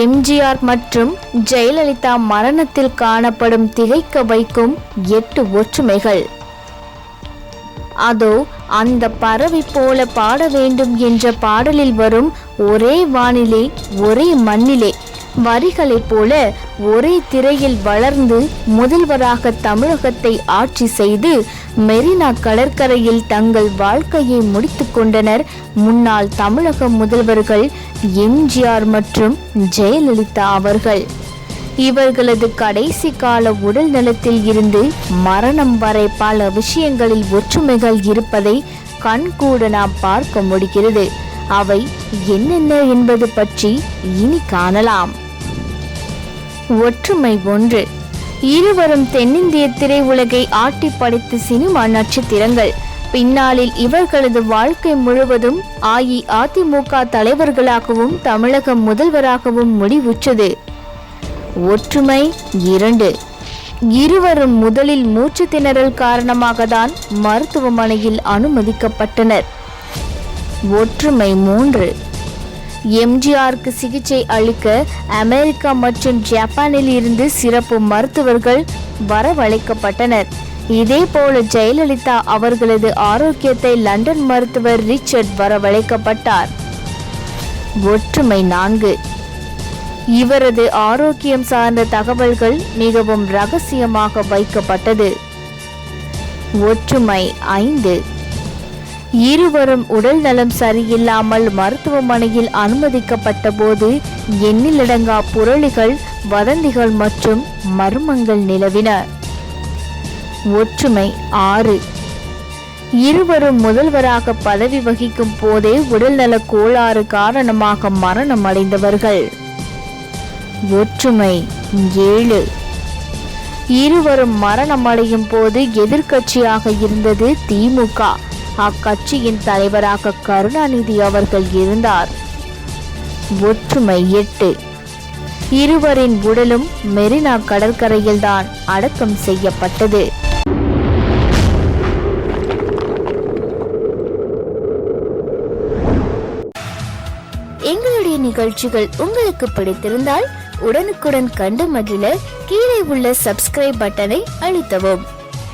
எம்ஜிஆர் மற்றும் ஜெயலலிதா மரணத்தில் காணப்படும் திகைக்க வைக்கும் எட்டு ஒற்றுமைகள். அதோ அந்த பறவை போல பாட வேண்டும் என்ற பாடலில் வரும் ஒரே வானிலே ஒரே மண்ணிலே வரிகளைப் போல ஒரே திரையில் வளர்ந்து முதல்வராக தமிழகத்தை ஆட்சி செய்து மெரினா கடற்கரையில் தங்கள் வாழ்க்கையை முடித்துக் கொண்டனர். முன்னாள் தமிழக முதல்வர்கள் எம்ஜிஆர் மற்றும் ஜெயலலிதா அவர்கள். இவர்களது கடைசி கால உடல் நலத்தில் இருந்து மரணம் வரை பல விஷயங்களில் ஒற்றுமைகள் இருப்பதை கண்கூட நாம் பார்க்க முடிகிறது. அவை என்னென்ன என்பது பற்றி இனி காணலாம். ஒற்றுமை ஒன்று. இருவரும் தென்னிந்திய திரையுலகை ஆட்டி படைத்த சினிமா நட்சத்திரங்கள். பின்னாளில் இவர்களது வாழ்க்கை முழுவதும் அஇஅதிமுக தலைவர்களாகவும் தமிழக முதல்வராகவும் முடிவுற்றது. ஒற்றுமை இரண்டு. இருவரும் முதலில் மூச்சு திணறல் காரணமாக தான் மருத்துவமனையில் அனுமதிக்கப்பட்டனர். ஒற்றுமை மூன்று. எம்ஜிஆருக்கு சிகிச்சை அளிக்க அமெரிக்கா மற்றும் ஜப்பானில் இருந்து சிறப்பு மருத்துவர்கள் வரவழைக்கப்பட்டனர். இதேபோல ஜெயலலிதா அவர்களது ஆரோக்கியத்தை லண்டன் மருத்துவர் ரிச்சர்ட் வரவழைக்கப்பட்டார். ஒற்றுமை நான்கு. இவரது ஆரோக்கியம் சார்ந்த தகவல்கள் மிகவும் ரகசியமாக வைக்கப்பட்டது. ஒற்றுமை ஐந்து. இருவரும் உடல் நலம் சரியில்லாமல் மருத்துவமனையில் அனுமதிக்கப்பட்ட போது எண்ணிலடங்கா புரளிகள் வதந்திகள் மற்றும் மர்மங்கள் நிலவின. ஒற்றுமை ஆறு. இருவரும் முதல்வராக பதவி வகிக்கும் போதே உடல்நல கோளாறு காரணமாக மரணம் அடைந்தவர்கள். ஒற்றுமை ஏழு. இருவரும் மரணமடையும் போது எதிர்க்கட்சியாக இருந்தது திமுக அக்கட்சியின் தலைவராக கருணாநிதி அவர்கள் இருந்தார். ஒற்றுமை எட்டு. இருவரின் உடலும் மெரினா கடற்கரையில்தான் அடக்கம் செய்யப்பட்டது. எங்களுடைய நிகழ்ச்சிகள் உங்களுக்கு பிடித்திருந்தால் உடனுக்குடன் கண்டு மகிழ கீழே உள்ள சப்ஸ்கிரைப் பட்டனை அழுத்தவும்.